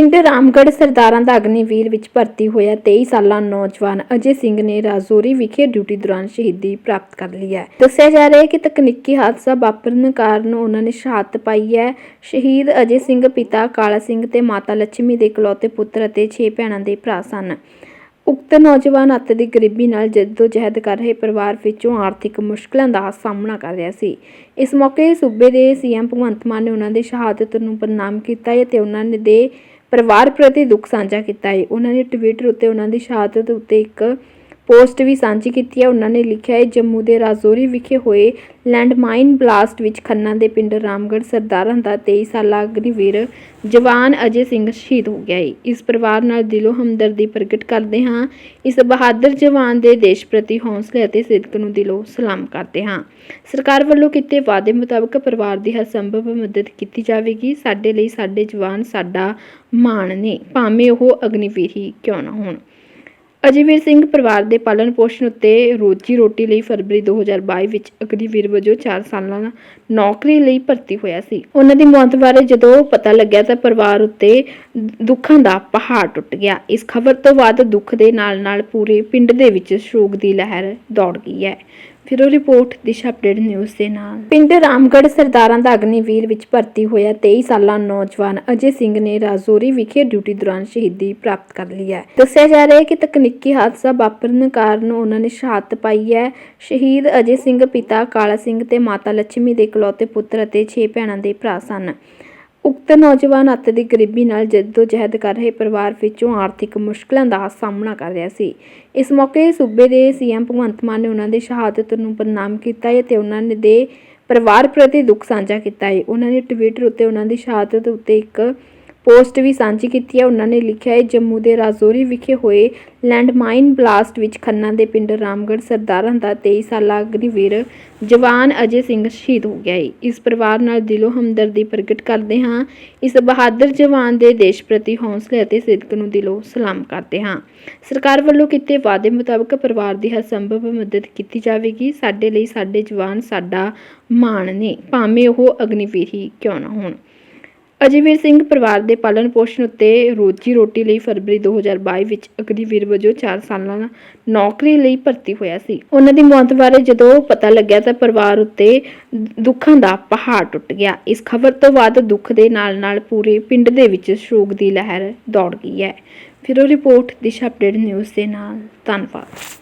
ਪਿੰਡ ਰਾਮਗੜ੍ਹ ਸਰਦਾਰਾਂ ਦਾ ਅਗਨੀਵੀਰ ਵਿੱਚ ਭਰਤੀ ਹੋਇਆ 23 ਸਾਲਾ ਨੌਜਵਾਨ ਅਜੇ ਸਿੰਘ ਨੇ ਰਾਜ਼ੋਰੀ ਵਿਖੇ ਡਿਊਟੀ ਦੌਰਾਨ ਸ਼ਹੀਦੀ ਪ੍ਰਾਪਤ ਕਰ ਲਈ ਹੈ। ਦੱਸਿਆ ਜਾ ਰਿਹਾ ਹੈ ਕਿ ਤਕਨੀਕੀ ਹਾਦਸਾ ਵਾਪਰਨ ਕਾਰਨ ਉਹਨਾਂ ਨੇ ਸ਼ਹਾਦਤ ਪਾਈ ਹੈ। ਸ਼ਹੀਦ ਅਜੇ ਸਿੰਘ ਪਿਤਾ ਕਾਲਾ ਸਿੰਘ ਤੇ ਮਾਤਾ ਲక్ష్ਮੀ ਦੇ ਇਕਲੌਤੇ ਪੁੱਤਰ ਅਤੇ 6 ਭੈਣਾਂ ਦੇ ਭਰਾ ਸਨ। ਉਕਤ ਨੌਜਵਾਨ ਅੱਤ ਦੀ ਗਰੀਬੀ ਨਾਲ ਜਹਿਦ ਕਰ ਰਹੇ ਪਰਿਵਾਰ ਵਿੱਚੋਂ ਆਰਥਿਕ ਮੁਸ਼ਕਲਾਂ ਦਾ ਸਾਹਮਣਾ ਕਰ ਰਿਹਾ ਸੀ। ਇਸ ਮੌਕੇ ਸੂਬੇ ਦੇ ਸੀਐਮ ਭਗਵੰਤ ਮਾਨ ਨੇ ਉਹਨਾਂ ਦੀ ਸ਼ਹਾਦਤ ਨੂੰ ਪ੍ਰਣਾਮ ਕੀਤਾ ਤੇ ਉਹਨਾਂ ਦੇ ਪਰਿਵਾਰ ਪ੍ਰਤੀ ਦੁੱਖ ਸਾਂਝਾ ਕੀਤਾ ਹੈ। ਉਹਨਾਂ ਨੇ ਟਵਿੱਟਰ ਉੱਤੇ ਉਹਨਾਂ ਦੀ ਸ਼ਹਾਦਤ ਉੱਤੇ ਇੱਕ ਪੋਸਟ ਵੀ ਸਾਂਝੀ ਕੀਤੀ ਹੈ। ਉਹਨਾਂ ਨੇ ਲਿਖਿਆ ਹੈ, ਜੰਮੂ ਦੇ ਰਾਜੌਰੀ ਵਿਖੇ ਹੋਏ ਲੈਂਡਮਾਈਨ ਬਲਾਸਟ ਵਿੱਚ ਖੰਨਾ ਦੇ ਪਿੰਡ ਰਾਮਗੜ੍ਹ ਸਰਦਾਰਾਂ ਦਾ 23 ਸਾਲਾ ਅਗਨੀਵੀਰ ਜਵਾਨ ਅਜੇ ਸਿੰਘ ਸ਼ਹੀਦ ਹੋ ਗਿਆ ਹੈ। ਇਸ ਪਰਿਵਾਰ ਨਾਲ ਦਿਲੋਂ ਹਮਦਰਦੀ ਪ੍ਰਗਟ ਕਰਦੇ ਹਾਂ। ਇਸ ਬਹਾਦਰ ਜਵਾਨ ਦੇ ਦੇਸ਼ ਪ੍ਰਤੀ ਹੌਸਲੇ ਅਤੇ ਸਿੱਧਕ ਨੂੰ ਦਿਲੋਂ ਸਲਾਮ ਕਰਦੇ ਹਾਂ। ਸਰਕਾਰ ਵੱਲੋਂ ਕੀਤੇ ਵਾਅਦੇ ਮੁਤਾਬਕ ਪਰਿਵਾਰ ਦੀ ਹਰ ਸੰਭਵ ਮਦਦ ਕੀਤੀ ਜਾਵੇਗੀ। ਸਾਡੇ ਲਈ ਸਾਡੇ ਜਵਾਨ ਸਾਡਾ ਮਾਣ ਨੇ। ਭਾਵੇਂ ਉਹ ਅਗਨੀਵੀਰ ਹੀ ਕਿਉਂ ਨਾ ਹੋਣ। ਅਜੀਵੀਰ ਸਿੰਘ ਪਰਿਵਾਰ ਦੇ ਪਾਲਣ ਪੋਸ਼ਣ ਉੱਤੇ ਰੋਜੀ ਰੋਟੀ ਲਈ ਫਰਵਰੀ 2022 ਵਿੱਚ ਅਗਨੀਵੀਰ ਵਜੋਂ 4 ਸਾਲਾਂ ਨੌਕਰੀ ਲਈ ਭਰਤੀ ਹੋਇਆ ਸੀ। ਉਹਨਾਂ ਦੀ ਮੌਤ ਬਾਰੇ ਜਦੋਂ ਪਤਾ ਲੱਗਿਆ ਤਾਂ ਪਰਿਵਾਰ ਉੱਤੇ ਦੁੱਖਾਂ ਦਾ ਪਹਾੜ ਟੁੱਟ ਗਿਆ। ਇਸ ਖਬਰ ਤੋਂ ਬਾਅਦ ਦੁੱਖ ਦੇ ਨਾਲ-ਨਾਲ ਪੂਰੇ ਪਿੰਡ ਦੇ ਵਿੱਚ ਸ਼ੋਕ ਦੀ ਲਹਿਰ ਦੌੜ ਗਈ ਹੈ। ਫਿਰ ਉਹ ਰਿਪੋਰਟ ਦਿਸ਼ਾ ਅਪਡੇਟ ਨਿਊਜ਼ ਦੇ ਨਾਲ। ਪਿੰਡ ਰਾਮਗੜ੍ਹ ਸਰਦਾਰਾਂ ਦਾ ਅਗਨੀਵੀਰ ਵਿੱਚ ਭਰਤੀ ਹੋਇਆ 23 ਸਾਲਾ ਨੌਜਵਾਨ ਅਜੇ ਸਿੰਘ ਨੇ ਰਾਜ਼ੋਰੀ ਵਿਖੇ ਡਿਊਟੀ ਦੌਰਾਨ ਸ਼ਹੀਦੀ ਪ੍ਰਾਪਤ ਕਰ ਲਈ ਹੈ। ਦੱਸਿਆ ਜਾ ਰਿਹਾ ਹੈ ਕਿ ਤਕਨੀਕੀ ਹਾਦਸਾ ਵਾਪਰਨ ਕਾਰਨ ਉਹਨਾਂ ਨੇ ਸ਼ਹਾਦਤ ਪਾਈ ਹੈ। ਸ਼ਹੀਦ ਅਜੇ ਸਿੰਘ ਪਿਤਾ ਕਾਲਾ ਸਿੰਘ ਤੇ ਮਾਤਾ ਲక్ష్ਮੀ ਦੇ ਇਕਲੌਤੇ ਪੁੱਤਰ ਅਤੇ 6 ਭੈਣਾਂ ਦੇ ਭਰਾ ਸਨ। ਉਕਤ ਨੌਜਵਾਨ ਅੱਤ ਦੀ ਗਰੀਬੀ ਨਾਲ ਜੱਦੋ ਜਹਿਦ ਕਰ ਰਹੇ ਪਰਿਵਾਰ ਵਿੱਚੋਂ ਆਰਥਿਕ ਮੁਸ਼ਕਲਾਂ ਦਾ ਸਾਹਮਣਾ ਕਰ ਰਿਹਾ ਸੀ। ਇਸ ਮੌਕੇ ਸੂਬੇ ਦੇ ਸੀਐਮ ਭਗਵੰਤ ਮਾਨ ਨੇ ਉਹਨਾਂ ਦੀ ਸ਼ਹਾਦਤ ਨੂੰ ਪ੍ਰਣਾਮ ਕੀਤਾ ਏ ਅਤੇ ਉਹਨਾਂ ਦੇ ਪਰਿਵਾਰ ਪ੍ਰਤੀ ਦੁੱਖ ਸਾਂਝਾ ਕੀਤਾ ਹੈ। ਉਹਨਾਂ ਨੇ ਟਵਿੱਟਰ ਉੱਤੇ ਉਹਨਾਂ ਦੀ ਸ਼ਹਾਦਤ ਉੱਤੇ ਇੱਕ ਪੋਸਟ ਵੀ ਸਾਂਝੀ ਕੀਤੀ ਹੈ। ਉਹਨਾਂ ਨੇ ਲਿਖਿਆ ਹੈ, ਜੰਮੂ ਦੇ ਰਾਜੌਰੀ ਵਿਖੇ ਹੋਏ ਲੈਂਡਮਾਈਨ ਬਲਾਸਟ ਵਿੱਚ ਖੰਨਾ ਦੇ ਪਿੰਡ ਰਾਮਗੜ੍ਹ ਸਰਦਾਰਾਂ ਦਾ 23 ਸਾਲਾ ਅਗਨੀਵੀਰ ਜਵਾਨ ਅਜੇ ਸਿੰਘ ਸ਼ਹੀਦ ਹੋ ਗਿਆ ਹੈ ਇਸ ਪਰਿਵਾਰ ਨਾਲ ਦਿਲੋਂ ਹਮਦਰਦੀ ਪ੍ਰਗਟ ਕਰਦੇ ਹਾਂ। ਇਸ ਬਹਾਦਰ ਜਵਾਨ ਦੇ ਦੇਸ਼ ਪ੍ਰਤੀ ਹੌਸਲੇ ਅਤੇ ਸਿੱਧਕ ਨੂੰ ਦਿਲੋਂ ਸਲਾਮ ਕਰਦੇ ਹਾਂ। ਸਰਕਾਰ ਵੱਲੋਂ ਕੀਤੇ ਵਾਅਦੇ ਮੁਤਾਬਕ ਪਰਿਵਾਰ ਦੀ ਹਰ ਸੰਭਵ ਮਦਦ ਕੀਤੀ ਜਾਵੇਗੀ। ਸਾਡੇ ਲਈ ਸਾਡੇ ਜਵਾਨ ਸਾਡਾ ਮਾਣ ਨੇ। ਭਾਵੇਂ ਉਹ ਅਗਨੀਵੀਰ ਹੀ ਕਿਉਂ ਨਾ ਹੋਣ। ਅਜੀਵੀਰ ਸਿੰਘ ਪਰਿਵਾਰ ਦੇ ਪਾਲਣ ਪੋਸ਼ਣ ਉੱਤੇ ਰੋਜੀ ਰੋਟੀ ਲਈ ਫਰਵਰੀ 2022 ਵਿੱਚ ਅਗਨੀਵੀਰ ਵਜੋਂ 4 ਸਾਲਾਂ ਨੌਕਰੀ ਲਈ ਭਰਤੀ ਹੋਇਆ ਸੀ। ਉਹਨਾਂ ਦੀ ਮੌਤ ਬਾਰੇ ਜਦੋਂ ਪਤਾ ਲੱਗਿਆ ਤਾਂ ਪਰਿਵਾਰ ਉੱਤੇ ਦੁੱਖਾਂ ਦਾ ਪਹਾੜ ਟੁੱਟ ਗਿਆ। ਇਸ ਖਬਰ ਤੋਂ ਬਾਅਦ ਦੁੱਖ ਦੇ ਨਾਲ-ਨਾਲ ਪੂਰੇ ਪਿੰਡ ਦੇ ਵਿੱਚ ਸ਼ੋਕ ਦੀ ਲਹਿਰ ਦੌੜ ਗਈ ਹੈ। ਫਿਰ ਉਹ ਰਿਪੋਰਟ, ਦਿਸ਼ਾ ਅਪਡੇਟ ਨਿਊਜ਼ ਦੇ ਨਾਲ। ਧੰਨਵਾਦ।